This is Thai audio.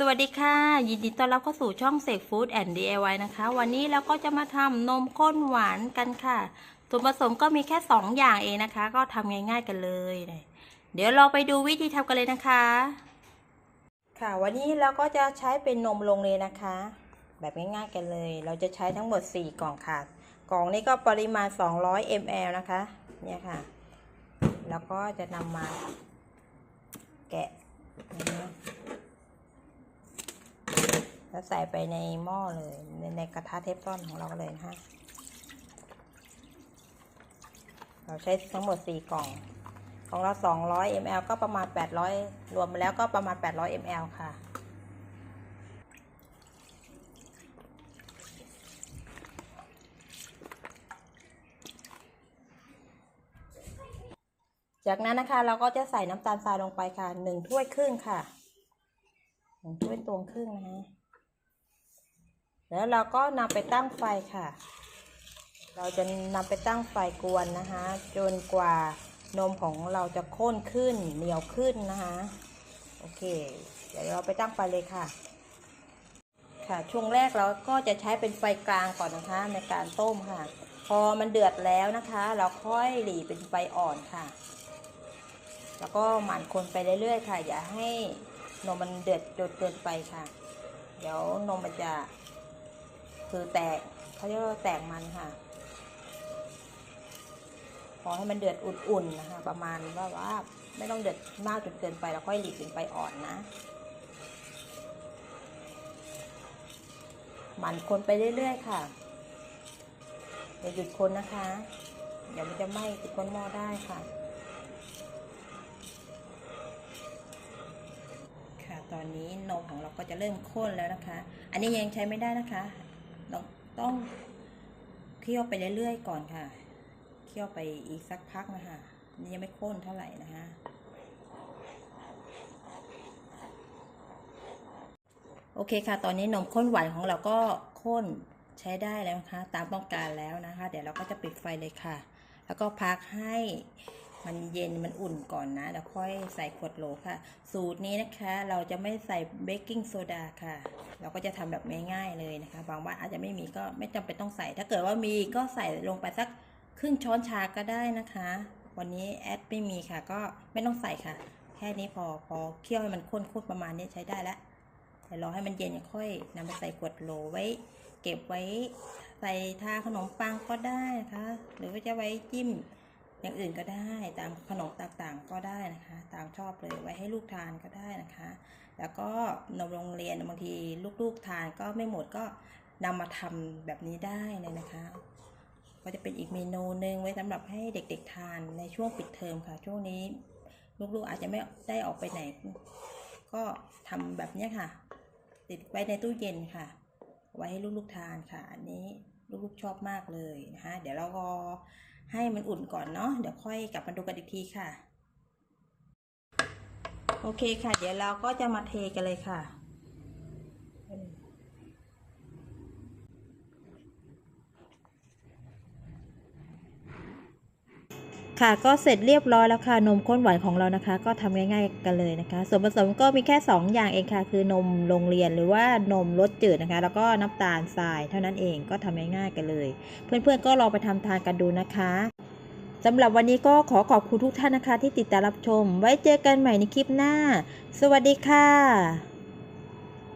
สวัสดีค่ะ ยินดีต้อนรับเข้าสู่ช่องเสกฟู้ดแอนด์ DIY นะคะ วันนี้เราก็จะมาทำนมข้นหวานกันค่ะส่วนผสมก็มีแค่ 2 อย่างเองนะคะ ก็ทำง่ายๆกันเลย เดี๋ยวเราไปดูวิธีทำกันเลยนะคะ ค่ะ วันนี้เราก็จะใช้เป็นนมลงเลยนะคะ แบบง่ายๆกันเลย เราจะใช้ทั้งหมด 4 กล่องค่ะ กล่องนี้ก็ปริมาณ 200 ml นะคะ เนี่ยค่ะ แล้วก็จะนำมาแกะนะ แล้วใส่ไปในหม้อเลยในในกระทะเทฟลอนของเราเลยนะคะเราใช้ทั้งหมด 4 กล่อง ของเรา 200 ml ก็ประมาณ 800 รวมแล้วก็ประมาณ 800 ml ค่ะ จากนั้นนะคะเราก็จะใส่น้ำตาลทรายลงไปค่ะ 1 ถ้วยครึ่งค่ะหนึ่งถ้วยตวงครึ่งนะคะ แล้วเราก็นำไปตั้งไฟค่ะ เราจะนำไปตั้งไฟกวนนะคะ จนกว่านมของเราจะข้นขึ้นเหนียวขึ้นนะคะ โอเค เดี๋ยวเราไปตั้งไฟเลยค่ะ ค่ะ ช่วงแรกเราก็จะใช้เป็นไฟกลางก่อนนะคะ ในการต้มค่ะ พอมันเดือดแล้วนะคะ เราค่อยหลีเป็นไฟอ่อนค่ะ แล้วก็หมั่นคนไปเรื่อยๆค่ะ อย่าให้นมมันเดือดจนเกินไปค่ะ เดี๋ยวนมมันจะ คือแตกเขาเรียกว่าแตกมันค่ะพอให้มันเดือดอุ่นๆนะคะ ประมาณว่าว่าไม่ต้องเดือดมากจนเกินไปแล้วค่อยหลีกเป็นไฟอ่อนนะ หมั่นคนไปเรื่อยๆค่ะอย่าหยุดคนนะคะ เดี๋ยวมันจะไหม้ติดก้นหม้อได้ค่ะ ค่ะ ตอนนี้นมของเราก็จะเริ่มข้นแล้วนะคะ อันนี้ยังใช้ไม่ได้นะคะ ต้องต้องเคี่ยวไปเรื่อยๆก่อนค่ะ เคี่ยวไปอีกสักพักนะคะนี่ยังไม่ข้นเท่าไหร่นะคะโอเคค่ะ ตอนนี้นมข้นหวานของเราก็ข้นใช้ได้แล้วนะคะ ตามต้องการแล้วนะคะ เดี๋ยวเราก็จะปิดไฟเลยค่ะ แล้วก็พักให้ มันเย็นมันอุ่นก่อนนะแล้วค่อยใส่ขวดโหลค่ะ สูตรนี้นะคะเราจะไม่ใส่เบกกิ้งโซดาค่ะ เราก็จะทำแบบง่ายๆเลยนะคะ บางวันอาจจะไม่มีก็ไม่จำเป็นต้องใส่ ถ้าเกิดว่ามีก็ใส่ลงไปสักครึ่งช้อนชาก็ได้นะคะ วันนี้แอดไม่มีค่ะ ก็ไม่ต้องใส่ค่ะ แค่นี้พอพอเคี่ยวให้มันข้นๆประมาณนี้ใช้ได้แล้วเดี๋ยวรอให้มันเย็นค่อยนำไปใส่ขวดโหลไว้ เก็บไว้ใส่ทาขนมปังก็ได้นะคะ หรือว่าจะไว้จิ้ม อย่างอื่นก็ได้ตามขนมต่างๆก็ได้นะคะ ตามชอบเลยไว้ให้ลูกทานก็ได้นะคะ แล้วก็นมโรงเรียนบางทีลูกๆทานก็ไม่หมดก็นำมาทำแบบนี้ได้เลยนะคะ ก็จะเป็นอีกเมนูหนึ่งไว้สำหรับให้เด็กๆทานในช่วงปิดเทอมค่ะ ช่วงนี้ลูกๆอาจจะไม่ได้ออกไปไหน ก็ทำแบบนี้ค่ะ ติดไว้ในตู้เย็นค่ะ ไว้ให้ลูกๆทานค่ะ อันนี้ลูกๆชอบมากเลยนะคะ เดี๋ยวเรารอ ให้มันอุ่นก่อนเนาะเดี๋ยวค่อยกลับมาดูกันอีกทีค่ะ โอเคค่ะ เดี๋ยวเราก็จะมาเทกันเลยค่ะ ค่ะก็เสร็จเรียบร้อยแล้วค่ะนมข้นหวานของเรานะคะ ก็ทำง่าย ๆกันเลยนะคะ ส่วนผสมก็มีแค่ 2 อย่างเองค่ะ คือนมโรงเรียนหรือว่านมรสจืดนะคะ แล้วก็น้ำตาลทรายเท่านั้นเองก็ทำง่ายๆกันเลย เพื่อนๆก็ลองไปทำทานกันดูนะคะสำหรับวันนี้ก็ขอขอบคุณทุกท่านนะคะ ที่ติดตามรับชม ไว้เจอกันใหม่ในคลิปหน้า สวัสดีค่ะ